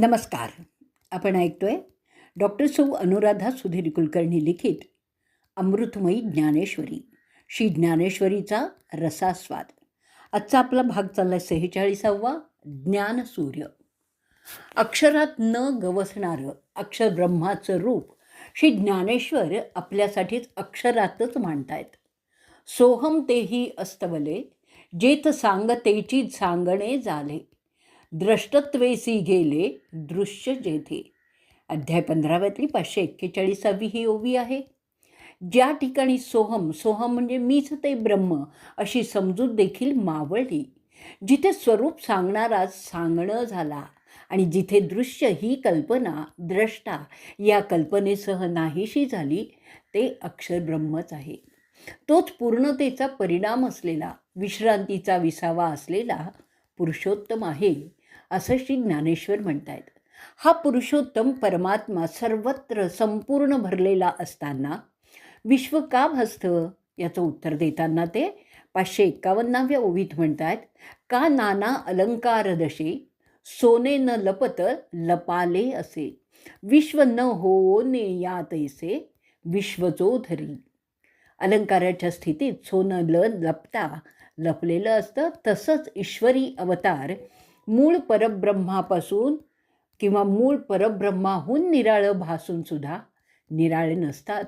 नमस्कार. आपण ऐकतोय डॉक्टर सौ अनुराधा सुधीर कुलकर्णी लिखित अमृतमयी ज्ञानेश्वरी. श्री ज्ञानेश्वरीचा रसास्वाद. आजचा आपला भाग चालला आहे सेहेचाळीसावा ज्ञानसूर्य अक्षरात न गवसणारं अक्षर ब्रह्माचं रूप श्री ज्ञानेश्वर आपल्यासाठीच अक्षरातच मांडतायत. सोहम तेही अस्तवले जेत सांगतेची सांगणे झाले. द्रष्टत्वेसी गेले दृश्य जेथे. अध्याय पंधराव्यातली पाचशे एक्केचाळीसावी ही ओवी आहे. ज्या ठिकाणी सोहम सोहम म्हणजे मीच ते ब्रह्म अशी समजूत देखील मावळली. जिथे स्वरूप सांगणारा सांगणं झाला आणि जिथे दृश्य ही कल्पना द्रष्टा या कल्पनेसह नाहीशी झाली ते अक्षर ब्रह्मच आहे. तोच पूर्णतेचा परिणाम असलेला विश्रांतीचा विसावा असलेला पुरुषोत्तम आहे. असं श्री ज्ञानेश्वर म्हणतायत. हा पुरुषोत्तम परमात्मा सर्वत्र संपूर्ण भरलेला असताना विश्व का भासतं? याचं उत्तर देताना ते पाचशे एक्कावन्नाव्या ओवीत म्हणतात का नाना अलंकार दशे सोने न लपत लपाले असे विश्व न हो ने या तैसे विश्वचो धरी. अलंकाराच्या स्थितीत सोनं ल लपता लपलेलं असतं तसंच ईश्वरी अवतार मूळ परब्रह्मापासून किंवा मूळ परब्रह्माहून निराळं भासून सुद्धा निराळे नसतात.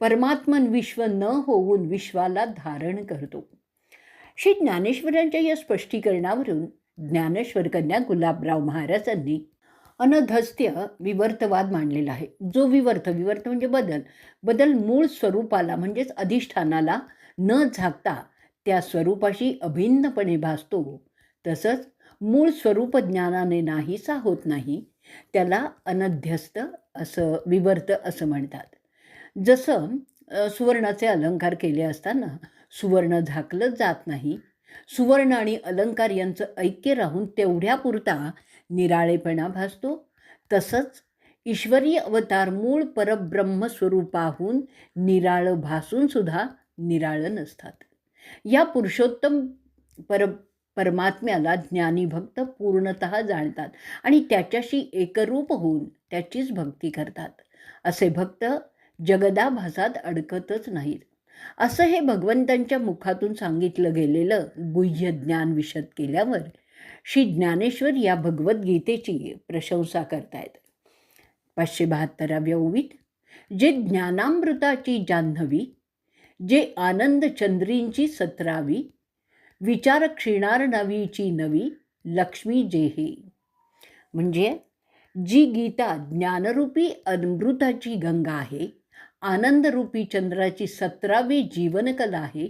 परमात्मन विश्व न होऊन विश्वाला धारण करतो. श्री ज्ञानेश्वरांच्या या स्पष्टीकरणावरून ज्ञानेश्वर कन्या गुलाबराव महाराजांनी अनधस्त्य विवर्तवाद मांडलेला आहे. जो विवर्त विवर्त म्हणजे बदल. बदल मूळ स्वरूपाला म्हणजेच अधिष्ठानाला न झाकता त्या स्वरूपाशी अभिन्नपणे भासतो. तसंच मूळ स्वरूप ज्ञानाने नाहीसा होत नाही त्याला अनध्यस्त असं विवर्त असं म्हणतात. जसं सुवर्णाचे अलंकार केले असताना सुवर्ण झाकलं जात नाही सुवर्ण आणि अलंकार यांचं ऐक्य राहून तेवढ्यापुरता निराळेपणा भासतो तसंच ईश्वरी अवतार मूळ परब्रह्मस्वरूपाहून निराळं भासूनसुद्धा निराळं नसतात. या पुरुषोत्तम पर परमात्म्याला ज्ञानी भक्त पूर्णत जाणतात आणि त्याच्याशी एकरूप होऊन त्याचीच भक्ती करतात. असे भक्त जगदाभासात अडकतच नाहीत. असं हे भगवंतांच्या मुखातून सांगितलं गेलेलं गुह्य ज्ञान विशद केल्यावर श्री ज्ञानेश्वर या भगवद्गीतेची प्रशंसा करतायत. पाचशे बहात्तराव्या ओवीत जे ज्ञानामृताची जान्हवी जे आनंद चंद्रींची सतरावी विचार क्षीणार नवीची नवी लक्ष्मी जेही. म्हणजे जी गीता ज्ञानरूपी अमृताची गंगा आहे आनंदरूपी चंद्राची सतरावी जीवनकला आहे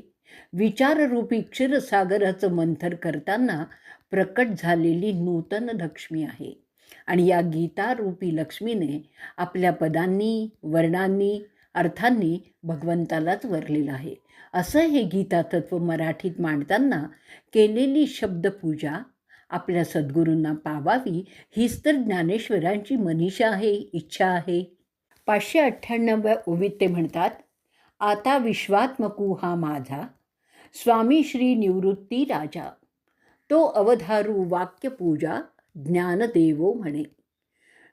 विचाररूपी क्षीरसागराचं मंथर करताना प्रकट झालेली नूतन लक्ष्मी आहे. आणि या गीतारूपी लक्ष्मीने आपल्या पदांनी वर्णांनी अर्थांनी भगवंतालाच वरलेलं आहे. असं हे गीता तत्व मराठीत मांडताना केलेली शब्दपूजा आपल्या सद्गुरूंना पावावी हीच तर ज्ञानेश्वरांची मनीषा आहे इच्छा आहे. पाचशे अठ्ठ्याण्णव्या ओवीत ते म्हणतात आता विश्वात्मकू हा माझा स्वामी श्री निवृत्ती राजा. तो अवधारू वाक्यपूजा ज्ञानदेवो म्हणे.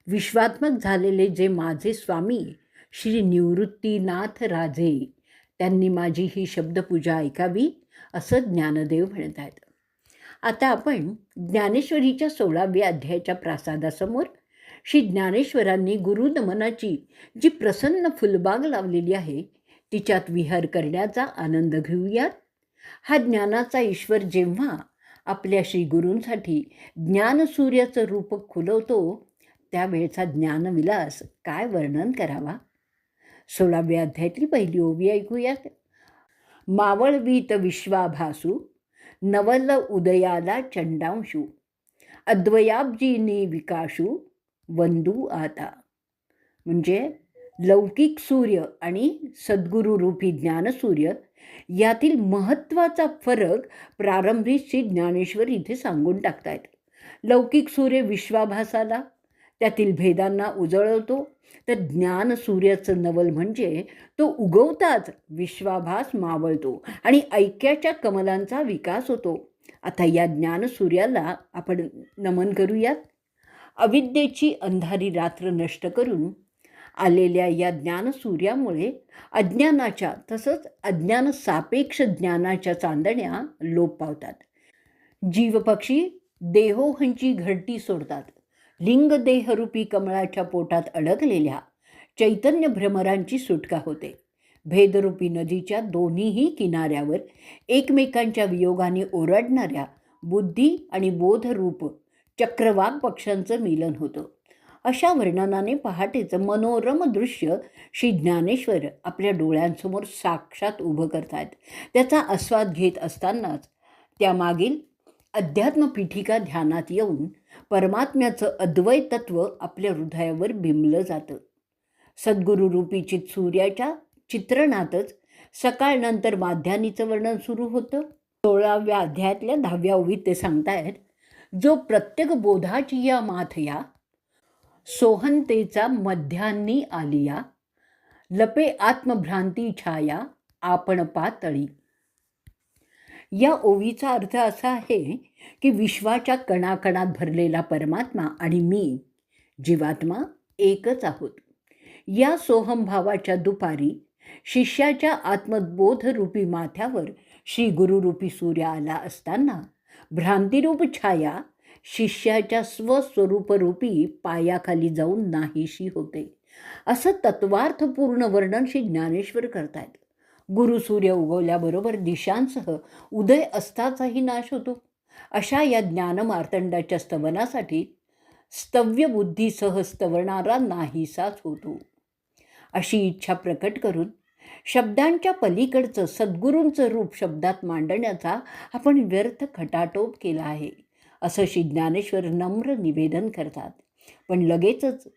विश्वात्मक झालेले जे माझे स्वामी श्री निवृत्तीनाथ राजे त्यांनी माझी ही शब्दपूजा ऐकावी असं ज्ञानदेव म्हणत आहेत आता आपण ज्ञानेश्वरीच्या सोळाव्या अध्यायाच्या प्रासादासमोर श्री ज्ञानेश्वरांनी गुरुनमनाची जी प्रसन्न फुलबाग लावलेली आहे तिच्यात विहार करण्याचा आनंद घेऊयात. हा ज्ञानाचा ईश्वर जेव्हा आपल्या श्री गुरूंसाठी ज्ञानसूर्याचं रूप खुलवतो त्यावेळचा ज्ञानविलास काय वर्णन करावा? सोळाव्या अध्यायातली पहिली ओवी ऐकूयात. मावळवीत विश्वाभासू नवल उदयाला चंडांशू अद्वयाब्जीनी विकाशू वंदू आता. म्हणजे लौकिक सूर्य आणि सद्गुरुरूपी ज्ञानसूर्य यातील महत्त्वाचा फरक प्रारंभी श्री ज्ञानेश्वर इथे सांगून टाकतायत. लौकिक सूर्य विश्वाभासाला त्यातील भेदांना उजळवतो. तर ज्ञान सूर्याचं नवल म्हणजे तो उगवताच विश्वाभास मावळतो आणि ऐक्याच्या कमलांचा विकास होतो. आता या ज्ञानसूर्याला आपण नमन करूयात. अविद्येची अंधारी रात्र नष्ट करून आलेल्या या ज्ञानसूर्यामुळे अज्ञानाच्या तसंच अज्ञान सापेक्ष ज्ञानाच्या चांदण्या लोप पावतात. जीवपक्षी देहोहंची घरटी सोडतात. लिंगदेहरूपी कमळाच्या पोटात अडकलेल्या चैतन्य भ्रमरांची सुटका होते. भेदरूपी नदीच्या दोन्हीही किनाऱ्यावर एकमेकांच्या वियोगाने ओरडणाऱ्या बुद्धी आणि बोधरूप चक्रवाक पक्षांचं मिलन होतं. अशा वर्णनाने पहाटेचं मनोरम दृश्य श्री ज्ञानेश्वर आपल्या डोळ्यांसमोर साक्षात उभं करतायत. त्याचा आस्वाद घेत असतानाच त्यामागील अध्यात्मपीठिका ध्यानात येऊन परमात्म्याचं अद्वैत तत्व आपल्या हृदयावर बिंबलं जातं. सद्गुरुरूपी चित सूर्याच्या चित्रणातच सकाळनंतर माध्यानीचं वर्णन सुरू होतं. सोळाव्या अध्यायातल्या दहाव्या ओळीत ते सांगतायत जो प्रत्येक बोधाची या माथया सोहंतेचा मध्यान्नी आलिया लपे आत्मभ्रांती छाया आपण पातळी या ओवीचा अर्थ असा आहे की विश्वाच्या कणाकणात भरलेला परमात्मा आणि मी जीवात्मा एकच आहोत. या सोहमभावाच्या दुपारी शिष्याच्या आत्मबोधरूपी माथ्यावर श्री गुरुरूपी सूर्य आला असताना भ्रांतिरूप छाया शिष्याच्या स्वस्वरूपरूपी पायाखाली जाऊन नाहीशी होते. असं तत्वार्थपूर्ण वर्णन श्री ज्ञानेश्वर करतायत. गुरुसूर्य उगवल्याबरोबर दिशांसह उदय अस्ताचाही नाश होतो. अशा या ज्ञानमार्तंडाच्या स्तवनासाठी स्तव्यबुद्धीसह स्तवणारा नाहीसाच होतो. अशी इच्छा प्रकट करून शब्दांच्या पलीकडचं सद्गुरूंचं रूप शब्दात मांडण्याचा आपण व्यर्थ खटाटोप केला आहे असं श्री ज्ञानेश्वर नम्र निवेदन करतात. पण लगेचच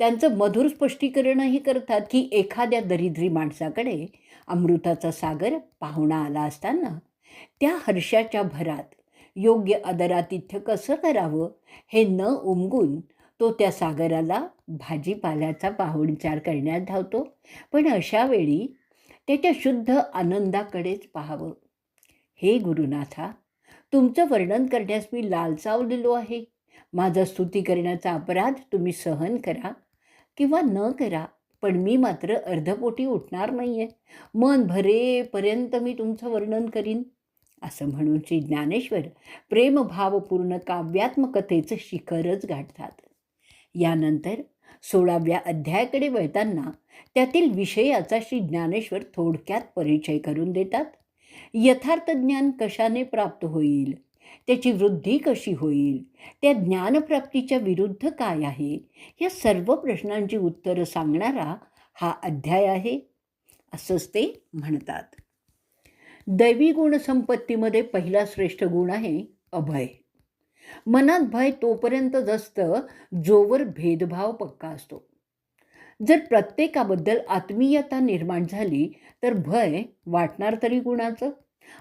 त्यांचं मधुर स्पष्टीकरणही करतात की एखाद्या दरिद्री माणसाकडे अमृताचा सागर पाहुणा आला असताना त्या हर्षाच्या भरात योग्य आदरातिथ्य कसं करावं हे न उमगून तो त्या सागराला भाजीपाल्याचा पाहुणचार करण्यात धावतो. पण अशा वेळी त्याच्या शुद्ध आनंदाकडेच पाहावं. हे गुरुनाथा तुमचं वर्णन करण्यास मी लालचावलेलो आहे. माझा स्तुती करण्याचा अपराध तुम्ही सहन करा. किंवा न करा पण मी मात्र अर्धपोटी उठणार नाही आहे मन भरेपर्यंत मी तुमचं वर्णन करीन. असं म्हणून श्री ज्ञानेश्वर प्रेमभावपूर्ण काव्यात्मकतेचं शिखरच गाठतात. यानंतर सोळाव्या अध्यायाकडे वळताना त्यातील विषयाचा श्री ज्ञानेश्वर थोडक्यात परिचय करून देतात. यथार्थ ज्ञान कशाने प्राप्त होईल? त्याची वृद्धी कशी होईल? त्या ज्ञानप्राप्तीच्या विरुद्ध काय आहे? या सर्व प्रश्नांची उत्तरं सांगणारा हा अध्याय आहे. असंच ते म्हणतात. दैवी गुणसंपत्तीमध्ये पहिला श्रेष्ठ गुण आहे अभय. मनात भय तोपर्यंतच असतं जोवर भेदभाव पक्का असतो. जर प्रत्येकाबद्दल आत्मीयता निर्माण झाली तर भय वाटणार तरी गुणाचं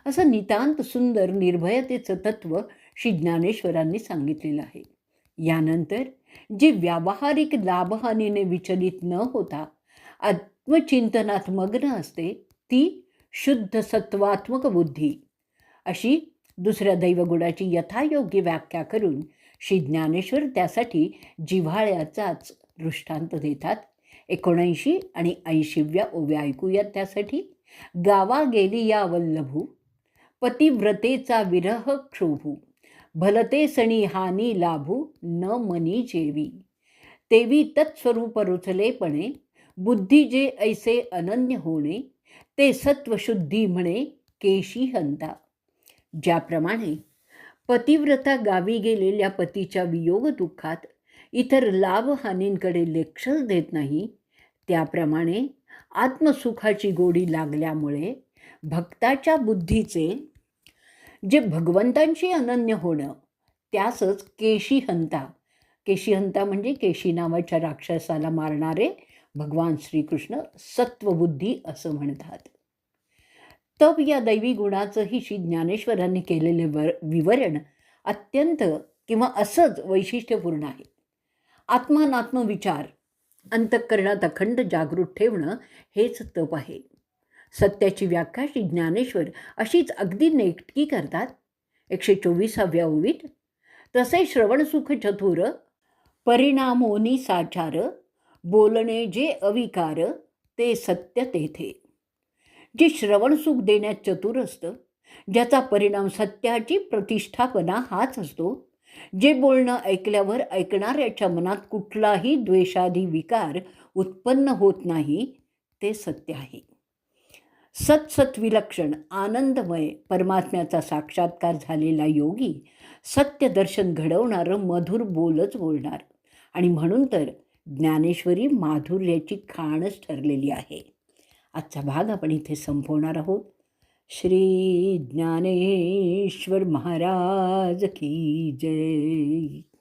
असं नितांत सुंदर निर्भयतेचं तत्व श्री ज्ञानेश्वरांनी सांगितलेलं आहे. यानंतर जे व्यावहारिक लाभहानीने विचलित न होता आत्मचिंतनात मग्न असते ती शुद्ध सत्वात्मक बुद्धी. अशी दुसऱ्या दैवगुणाची यथायोग्य व्याख्या करून श्री ज्ञानेश्वर त्यासाठी जिव्हाळ्याचाच दृष्टांत देतात. एकोणऐंशी आणि ऐंशीव्या ओव्या ऐकूयात त्यासाठी. गावा गेली या वल्लभू पतिव्रतेचा विरह क्षोभू भलते सणी हानी लाभू न मनी जेवी. तेवी तत्स्वरूप रुचलेपणे बुद्धी जे ऐसे अनन्य होणे ते सत्वशुद्धी म्हणे केशी हंता. ज्याप्रमाणे पतिव्रता गावी गेलेल्या पतीच्या वियोग दुःखात इतर लाभहानींकडे लक्ष देत नाही त्याप्रमाणे आत्मसुखाची गोडी लागल्यामुळे भक्ताच्या बुद्धीचे जे भगवंतांशी अनन्य होणं त्यासच केशीहंता केशीहंता म्हणजे केशी नावाच्या राक्षसाला मारणारे भगवान श्रीकृष्ण सत्वबुद्धी असं म्हणतात. तप या दैवी गुणाचंही श्री ज्ञानेश्वरांनी केलेले वर विवरण अत्यंत किंवा असंच वैशिष्ट्यपूर्ण आहे. आत्मानात्म विचार अंतःकरणात अखंड जागृत ठेवणं हेच तप आहे. सत्याची व्याख्या श्री ज्ञानेश्वर अशीच अगदी नेटकी करतात. एकशे चोवीसाव्या ओवीत तसे श्रवणसुख चतुर परिणामोनी साचार बोलणे जे अविकार ते सत्य तेथे. जे श्रवणसुख देण्यात चतुर असतं ज्याचा परिणाम सत्याची प्रतिष्ठापना हाच असतो जे बोलणं ऐकल्यावर ऐकणाऱ्याच्या मनात कुठलाही द्वेषादी विकार उत्पन्न होत नाही ते सत्य आहे. सत्सत्विलक्षण आनंदमय परमात्म्याचा साक्षात्कार झालेला योगी सत्य दर्शन घडवणारं मधुर बोलच बोलणार. आणि म्हणून तर ज्ञानेश्वरी माधुर्याची खाणच ठरलेली आहे. आजचा भाग आपण इथे संपवणार आहोत. श्री ज्ञानेश्वर महाराज की जय।